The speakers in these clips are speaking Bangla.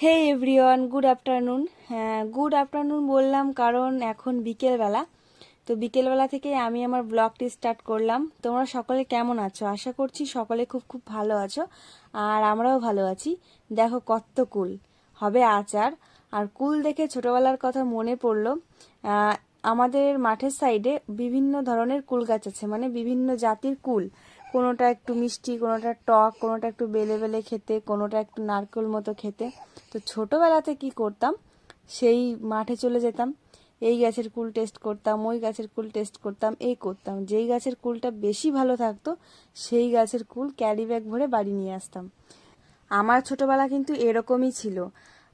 হে এভরিওয়ান গুড আফটারনুন হ্যাঁ গুড আফটারনুন বললাম কারণ এখন বিকেলবেলা। তো বিকেলবেলা থেকে আমি আমার ব্লগটি স্টার্ট করলাম। তোমরা সকলে কেমন আছো? আশা করছি সকলে খুব খুব ভালো আছো আর আমরাও ভালো আছি। দেখো কত কুল। হবে আচার। আর কুল দেখে ছোটবেলার কথা মনে পড়ল। আমাদের মাঠের সাইডে বিভিন্ন ধরনের কুল গাছ আছে মানে বিভিন্ন জাতির কুল। কোনোটা একটু মিষ্টি, কোনোটা টক, কোনোটা একটু বেলে বেলে খেতে, কোনোটা একটু নারকেল মতো খেতে। তো ছোটোবেলাতে কি করতাম? সেই মাঠে চলে যেতাম, এই গাছের কুল টেস্ট করতাম, ওই গাছের কুল টেস্ট করতাম, এই করতাম। যেই গাছের কুলটা বেশি ভালো থাকতো, সেই গাছের কুল ক্যারি ব্যাগ ভরে বাড়ি নিয়ে আসতাম। আমার ছোটোবেলা কিন্তু এরকমই ছিল।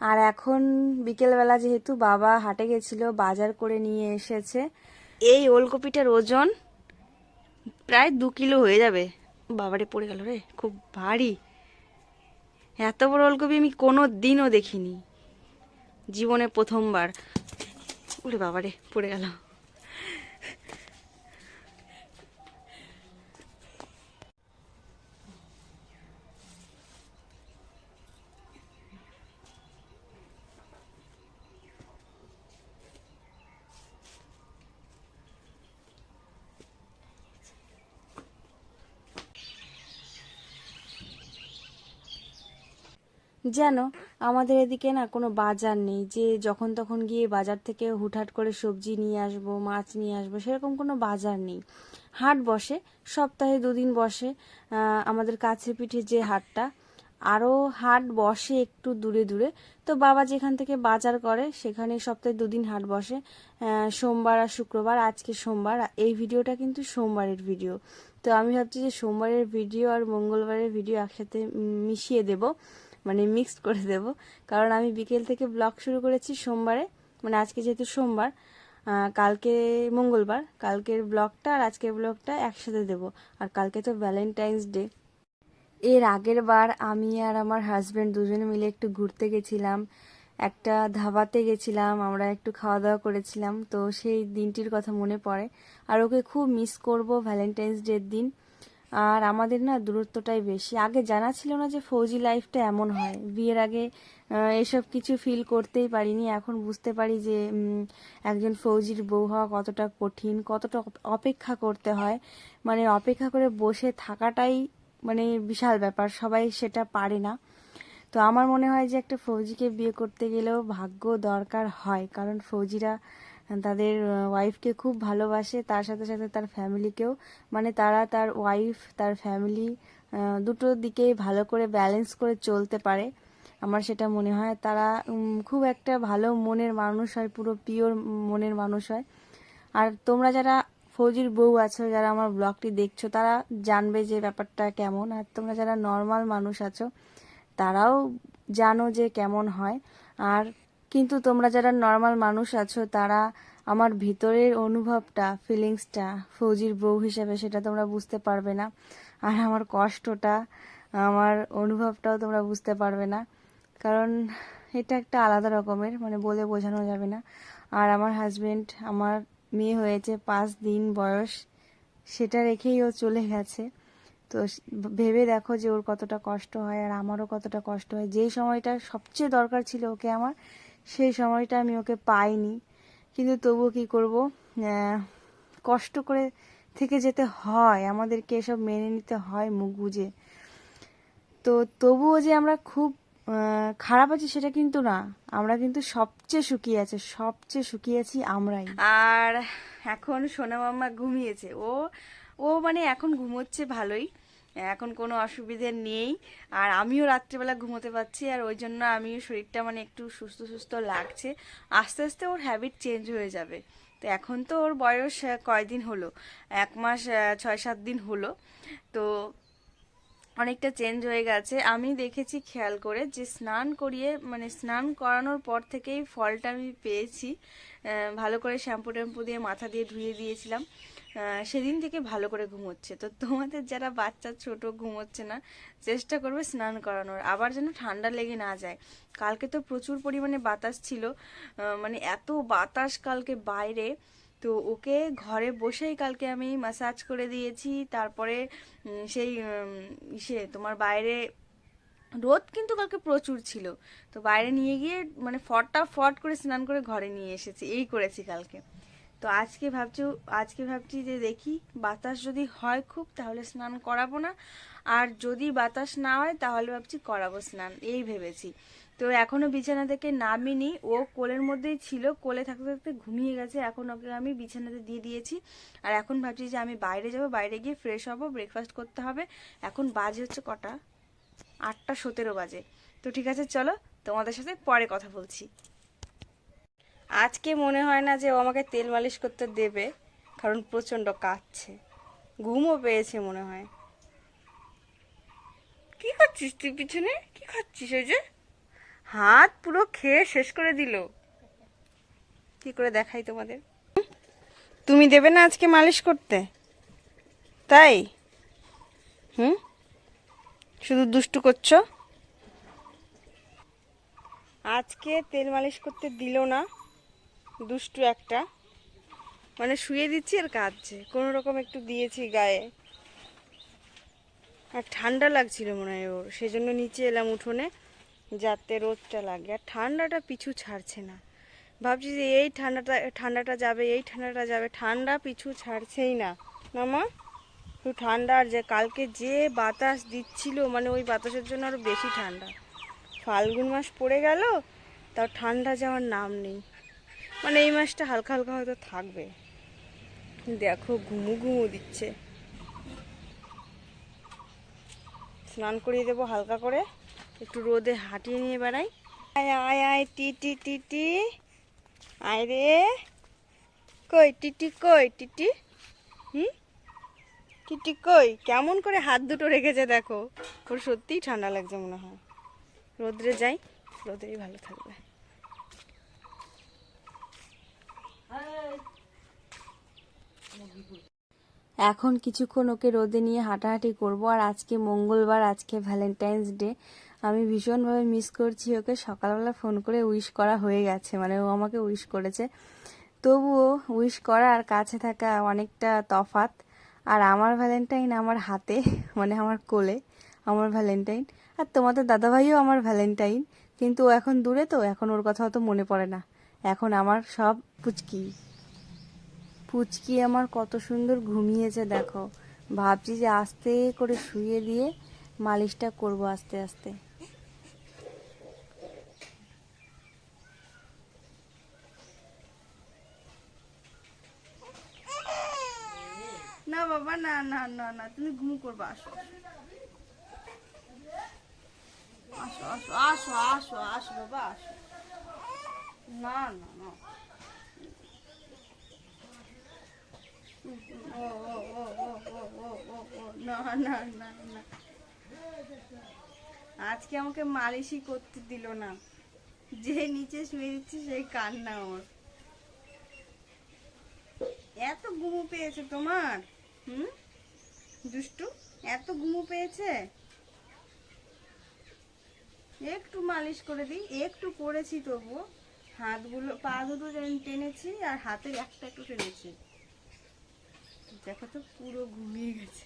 আর এখন বিকেলবেলা যেহেতু বাবা হাটে গেছিল, বাজার করে নিয়ে এসেছে। এই ওলকপিটার ওজন প্রায় দু কিলো হয়ে যাবে। বাবারে, পড়ে গেল রে, খুব ভারী। এত বড় ওলকপি আমি কোনো দিনও দেখিনি। জীবনে প্রথমবার। ওরে বাবারে, পড়ে গেল। যেন আমাদের এদিকে না কোনো বাজার নেই, যে যখন তখন গিয়ে বাজার থেকে হুটহাট করে সবজি নিয়ে আসব, মাছ নিয়ে আসব, সেরকম কোনো বাজার নেই। হাট বসে, সপ্তাহে দুদিন বসে আমাদের কাছে পিঠে যে হাটটা আরও হাট বসে একটু দূরে দূরে। তো বাবা যেখান থেকে বাজার করে সেখানে সপ্তাহে দুদিন হাট বসে সোমবার আর শুক্রবার, আজকে সোমবার এই ভিডিওটা কিন্তু সোমবারের ভিডিও। তো আমি ভাবছি যে সোমবারের ভিডিও আর মঙ্গলবারের ভিডিও একসাথে মিশিয়ে দেব। মানে মিক্সড করে দেব। কারণ আমি বিকেল থেকে ব্লগ শুরু করেছি সোমবারে। মানে আজকে যেহেতু সোমবার কালকে মঙ্গলবার, কালকের ব্লগটা আর আজকের ব্লগটা একসাথে দেব। আর কালকে তো ভ্যালেন্টাইন্স ডে এর আগের বার আমি আর আমার হাজব্যান্ড দুজনে মিলে একটু ঘুরতে গেছিলাম, একটা ধাবাতে গেছিলাম, আমরা একটু খাওয়া দাওয়া করেছিলাম। তো সেই দিনটির কথা মনে পড়ে। আর ওকে খুব মিস করব ভ্যালেন্টাইন্স ডের দিন। আর আমাদের না দূরত্বটাই বেশি। আগে জানা ছিল না যে ফৌজি লাইফটা এমন হয়। বিয়ের আগে এসব কিছু ফিল করতেই পারিনি। এখন বুঝতে পারি যে একজন ফৌজির বউ হওয়া কতটা কঠিন, কতটা অপেক্ষা করতে হয়। মানে অপেক্ষা করে বসে থাকাটাই মানে বিশাল ব্যাপার, সবাই সেটা পারে না। তো আমার মনে হয় যে একটা ফৌজিকে বিয়ে করতে গেলেও ভাগ্য দরকার হয়। কারণ ফৌজিরা তাদের ওয়াইফকে খুব ভালোবাসে। তার সাথে সাথে তার ফ্যামিলিকেও মানে তারা তার ওয়াইফ তার ফ্যামিলি দুটো দিকেই ভালো করে ব্যালেন্স করে চলতে পারে। আমার সেটা মনে হয়। তারা খুব একটা ভালো মনের মানুষ হয়, পুরো পিওর মনের মানুষ হয়। আর তোমরা যারা ফৌজির বউ আছো, যারা আমার ব্লগটি দেখছ, তারা জানবে যে ব্যাপারটা কেমন। আর তোমরা যারা নর্মাল মানুষ আছো, তারাও জানো যে কেমন হয়। আর কিন্তু তোমরা যারা নর্মাল মানুষ আছো, তারা আমার ভিতরের অনুভবটা ফিলিংসটা ফৌজির বউ হিসেবে সেটা তোমরা বুঝতে পারবে না। আর আমার কষ্টটা, আমার অনুভবটাও তোমরা বুঝতে পারবে না। কারণ এটা একটা আলাদা রকমের মানে বলে বোঝানো যাবে না। আর আমার হাজবেন্ড আমার মেয়ে হয়েছে পাঁচ দিন বয়স, সেটা রেখেই ও চলে গেছে। তো ভেবে দেখো যে ওর কতটা কষ্ট হয়, আর আমারও কতটা কষ্ট হয়। যেই সময়টা সবচেয়ে দরকার ছিল ওকে আমার সেই সময়টা আমি ওকে পাইনি। কিন্তু তবুও কি করব? কষ্ট করে থেকে যেতে হয়। আমাদেরকে এসব মেনে নিতে হয় মুখ বুঝে তো তবুও যে আমরা খুব খারাপ আছি সেটা কিন্তু না। আমরা কিন্তু সবচেয়ে সুখী আছে, সবচেয়ে সুখী আছি আমরাই। আর এখন সোনা মামা ঘুমিয়েছে। ও ও মানে এখন ঘুমোচ্ছে ভালোই। এখন কোনো অসুবিধে নেই। আর আমিও রাত্রিবেলা ঘুমোতে পারছি, আর ওই জন্য আমিও শরীরটা মানে একটু সুস্থ সুস্থ লাগছে। আস্তে আস্তে ওর হ্যাবিট চেঞ্জ হয়ে যাবে। তো এখন তো ওর বয়স কয়দিন হলো? এক মাস ছয়, সাত দিন হলো। তো অনেকটা চেঞ্জ হয়ে গেছে। আমি দেখেছি খেয়াল করে যে স্নান করিয়ে মানে স্নান করানোর পর থেকেই ফলটা আমি পেয়েছি। ভালো করে শ্যাম্পু ট্যাম্পু দিয়ে মাথা দিয়ে ধুয়ে দিয়েছিলাম। সেদিন থেকে ভালো করে ঘুমোচ্ছে। তো তোমাদের যারা বাচ্চা ছোট ঘুমোচ্ছে না, চেষ্টা করবে স্নান করানোর। আবার যেন ঠান্ডা লেগে না যায়। কালকে তো প্রচুর পরিমাণে বাতাস ছিল। মানে এত বাতাস কালকে বাইরে। তো ওকে ঘরে বসেই কালকে আমি ম্যাসাজ করে দিয়েছি। তারপরে সেই ইসে তোমার বাইরে রোদ কিন্তু কালকে প্রচুর ছিল। তো বাইরে নিয়ে গিয়ে মানে ফটটা ফট করে স্নান করে ঘরে নিয়ে এসেছি। এই করেছি কালকে। তো আজকে ভাবছি আজকে ভাবছি যে দেখি বাতাস যদি হয় খুব, তাহলে স্নান করাবো না। আর যদি বাতাস না হয়, তাহলে ভাবছি করাবো স্নান। এই ভেবেছি। তো এখনও বিছানা থেকে নামিনি। ও কোলের মধ্যেই ছিল। কোলে থাকতে থাকতে ঘুমিয়ে গেছে। এখন ওকে আমি বিছানাতে দিয়ে দিয়েছি। আর এখন ভাবছি যে আমি বাইরে যাব, বাইরে গিয়ে ফ্রেশ হব ব্রেকফাস্ট করতে হবে। এখন বাজে হচ্ছে কটা? আটটা সতেরো বাজে। তো ঠিক আছে, চলো তোমাদের সাথে পরে কথা বলছি। আজকে মনে হয় না যে ও আমাকে তেল মালিশ করতে দেবে, কারণ প্রচণ্ড কাঁদছে। ঘুমও পেয়েছে মনে হয়। কি খাচ্ছিস তুই পিছনে? কি খাচ্ছিস ওই যে? হাত পুরো খেয়ে শেষ করে দিল। কি করে দেখাই তোমাদের? তুমি দেবে না আজকে মালিশ করতে? তাই? হুম? শুধু দুষ্টু করছ? আজকে তেল মালিশ করতে দিল না। দুষ্টু একটা। মানে শুয়ে দিচ্ছি আর কাঁদছে। কোনো রকম একটু দিয়েছি গায়ে। আর ঠান্ডা লাগছিল মনে হয় ওর। সেই জন্য নিচে এলাম উঠোনে। যাতে রোদটা লাগে। আর ঠান্ডাটা পিছু ছাড়ছে না। ভাবছি যে এই ঠান্ডাটা ঠান্ডাটা যাবে, এই ঠান্ডাটা যাবে। ঠান্ডা পিছু ছাড়ছেই না। না মা শুধু ঠান্ডা আর যে কালকে যে বাতাস দিচ্ছিল মানে ওই বাতাসের জন্য আরও বেশি ঠান্ডা। ফাল্গুন মাস পড়ে গেল, তাও ঠান্ডা যাওয়ার নাম নেই। মানে এই মাসটা হালকা হালকা হয়তো থাকবে। দেখো, ঘুমু ঘুমু দিচ্ছে। স্নান করিয়ে দেবো হালকা করে। একটু রোদে হাঁটিয়ে নিয়ে বেড়াই। আয় আয় আয়, টি টি টি টি। আয় রে। কই টিটি কই টিটি হুম? টিটি কই? কেমন করে হাত দুটো রেখেছে দেখো। ওর সত্যিই ঠান্ডা লাগছে মনে হয়। রোদ্রে যাই রোদেরই ভালো থাকবে। এখন কিছুক্ষণ ওকে রোদে নিয়ে হাঁটাহাঁটি করব, আর আজকে মঙ্গলবার, আজকে ভ্যালেন্টাইন্স ডে। আমি ভীষণভাবে মিস করছি ওকে। সকালবেলা ফোন করে উইশ করা হয়ে গেছে মানে ও আমাকে উইশ করেছে। তবুও উইশ করা আর কাছে থাকা অনেকটা তফাত। আর আমার ভ্যালেন্টাইন আমার হাতে মানে আমার কোলে, আমার ভ্যালেন্টাইন। আর তোমাদের দাদাভাইও আমার ভ্যালেন্টাইন, কিন্তু ও এখন দূরে তো, এখন ওর কথা অত মনে পড়ে না। এখন আমার সব পুচকি। পুচকি আমার কত সুন্দর ঘুমিয়েছে, দেখো। ভাবছি যে আস্তে করে শুয়ে দিয়ে মালিশটা করব আস্তে আস্তে। না বাবা, না না না না, তুমি ঘুম করবা আসো। আসো আসো আসো আসো আসো বাবা, আসো। না না না। না না না না। আজকে আমাকে মালিশই করতে দিল না। যে নিচে শুয়ে দিচ্ছে সেই কান্না ওর। এত ঘুমু পেয়েছে তোমার, হুম? দুষ্টু, এত ঘুমু পেয়েছে? একটু মালিশ করে দিই, একটু করেছি তবুও। হাতগুলো, পা দুটো টেনেছি আর হাতের একটা একটু টেনেছি। দেখো তো পুরো ঘুমিয়ে গেছে।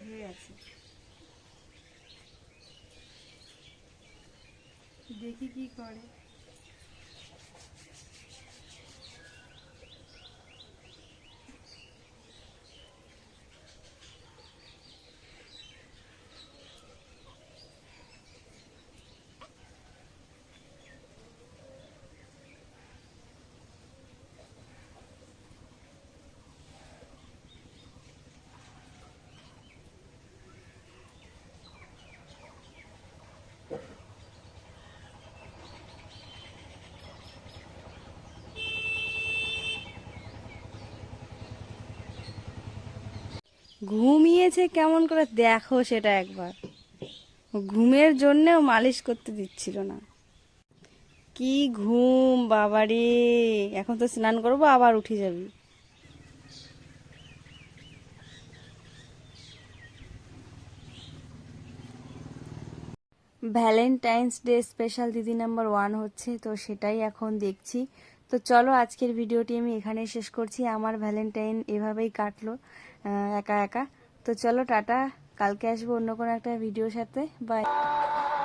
হয়ে আছে। দেখি কি করে। ঘুমিয়েছে কেমন করে দেখো সেটা একবার। ঘুমের জন্যেও মালিশ করতে দিচ্ছিল না। কি ঘুম, বাবারে। এখন তো স্নান করব, আবার উঠে যাবি। ভ্যালেন্টাইন্স ডে স্পেশাল দিদি নাম্বার ওয়ান হচ্ছে, তো সেটাই এখন দেখছি। তো চলো, আজকের ভিডিওটি আমি এখানেই শেষ করছি। আমার ভ্যালেন্টাইন এভাবেই কাটলো। একা একা। তো চলো টাটা কালকে আসব অন্য কোনো একটা ভিডিওর সাথে। বাই